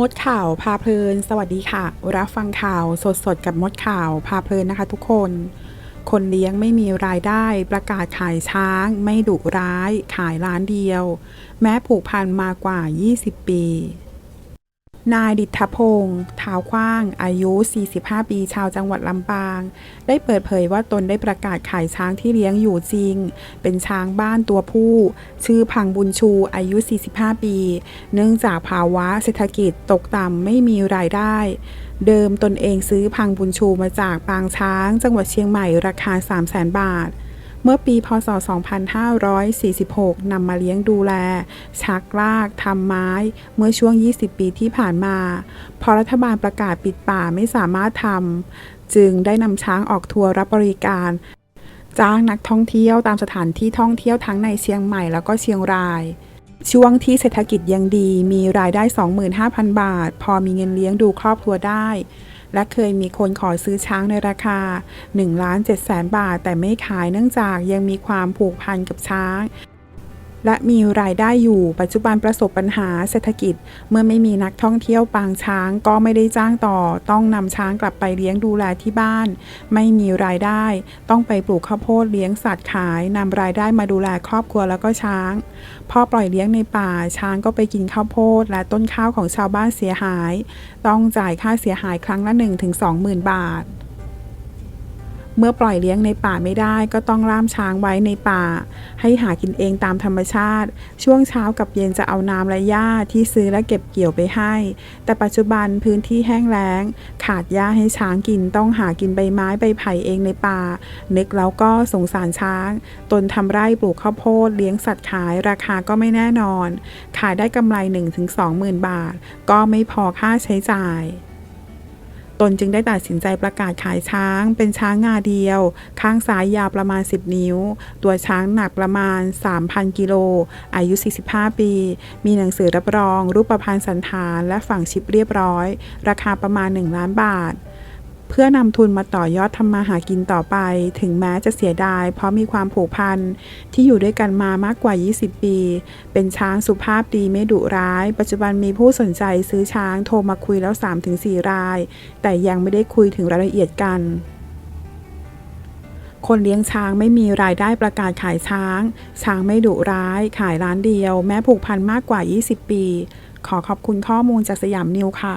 มดข่าวพาเพลิน สวัสดีค่ะ รับฟังข่าวสดสดกับมดข่าวพาเพลินนะคะทุกคน คนเลี้ยงไม่มีรายได้ประกาศขายช้าง ไม่ดุร้าย ขายร้านเดียว แม้ผูกพันมากว่า 20 ปี นายดิษฐพงศ์ท้าวกว้าง อายุ 45 ปี ชาวจังหวัดลำปาง ได้เปิดเผยว่าตนได้ประกาศขายช้างที่เลี้ยงอยู่จริง เป็นช้างบ้านตัวผู้ ชื่อพังบุญชู อายุ 45 ปี เนื่องจากภาวะเศรษฐกิจตกต่ำไม่มีรายได้ เดิมตนเองซื้อพังบุญชูมาจากปางช้าง จังหวัดเชียงใหม่ราคา 300,000 บาท เมื่อปีพศ 2546 นำมาเลี้ยงดูแล ชักลากทำไม้ เมื่อช่วง 20 ปีที่ผ่านมา พอรัฐบาลประกาศปิดป่าไม่สามารถทำ จึงได้นำช้างออกทัวร์รับบริการ จ้างนักท่องเที่ยวตามสถานที่ท่องเที่ยวทั้งในเชียงใหม่แล้วก็เชียงรายช่วงที่เศรษฐกิจยังดีมีรายได้ 25,000 บาท พอมีเงินเลี้ยงดูครอบครัวได้ และเคยมีคนขอซื้อช้างในราคา1ล้าน7แสนบาท แต่ไม่ขายเนื่องจากยังมีความผูกพันกับช้าง และมีรายได้อยู่ ปัจจุบันประสบปัญหาเศรษฐกิจ เมื่อไม่มีนักท่องเที่ยวปางช้างก็ไม่ได้จ้างต่อ ต้องนำช้างกลับไปเลี้ยงดูแลที่บ้าน ไม่มีรายได้ ต้องไปปลูกข้าวโพดเลี้ยงสัตว์ขายนำรายได้มาดูแลครอบครัวแล้วก็ช้าง พอปล่อยเลี้ยงในป่าช้างก็ไปกินข้าวโพด และต้นข้าวของชาวบ้านเสียหาย ต้องจ่ายค่าเสียหายครั้งละ 1-20,000 บาท เมื่อปล่อยเลี้ยงในป่าไม่ได้ ก็ต้องล่ามช้างไว้ในป่า ให้หากินเองตามธรรมชาติ ช่วงเช้ากับเย็นจะเอาน้ำและหญ้าที่ซื้อและเก็บเกี่ยวไปให้ แต่ปัจจุบันพื้นที่แห้งแล้ง ขาดหญ้าให้ช้างกินต้องหากินใบไม้ใบไผ่เองในป่า นึกแล้วก็สงสารช้าง ตนทำไร่ปลูกข้าวโพดเลี้ยงสัตว์ขายราคาก็ไม่แน่นอน ขายได้กำไร 1-20,000 บาท ก็ไม่พอค่าใช้จ่าย ตนจึงได้ตัดสินใจประกาศขายช้าง เป็นช้างงาเดียว ข้างซ้ายยาวประมาณ 10 นิ้ว ตัวช้างหนักประมาณ 3,000 กิโล อายุ 45 ปี มีหนังสือรับรอง รูปประพันธ์สันฐาน และฝังชิปเรียบร้อย ราคาประมาณ 1 ล้านบาท เพื่อนำทุนมาต่อยอดทำมาหากินต่อไป ถึงแม้จะเสียดาย เพราะมีความผูกพันที่อยู่ด้วยกันมามากกว่า 20 ปี เป็นช้างสุภาพดีไม่ดุร้าย ปัจจุบันมีผู้สนใจซื้อช้างโทรมาคุยแล้ว 3-4 ราย แต่ยังไม่ได้คุยถึงรายละเอียดกันคนเลี้ยงช้างไม่มีรายได้ประกาศขายช้าง ช้างไม่ดุร้าย ขายร้านเดียว แม้ผูกพันมากกว่า 20 ปี ขอขอบคุณข้อมูลจากสยามนิวค่ะ